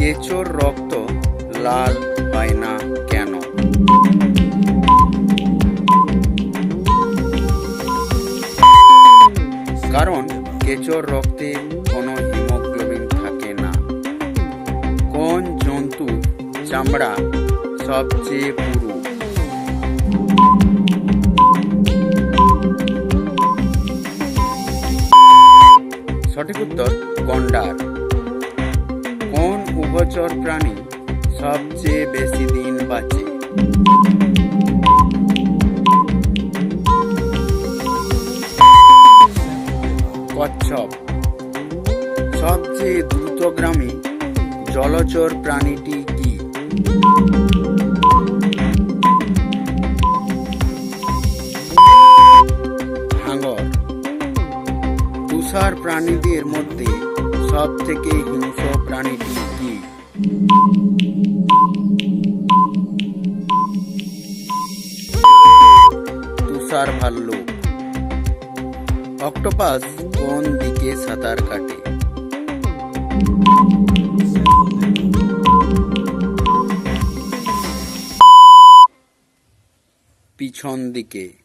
কেঁচোর রক্ত, লাল হয় না কেন? কারণ কেঁচোর রক্তে কোনো হিমোগ্লোবিন থাকে না। কোন জন্তু চামড়া সবচেয়ে পুরু? সঠিক উত্তর, গন্ডার। উভচর প্রাণী সবচেয়ে বেশি দিন বাঁচে। কচ্ছপ, সবচেয়ে দ্রুতগ্রামী জলচর প্রাণীটি কি? তুষার প্রাণীদের মধ্যে সব থেকে হিংস্র প্রাণীটি কি তুষার অক্টোপাস কোন দিকে সাঁতার কাটে? পিছন দিকে।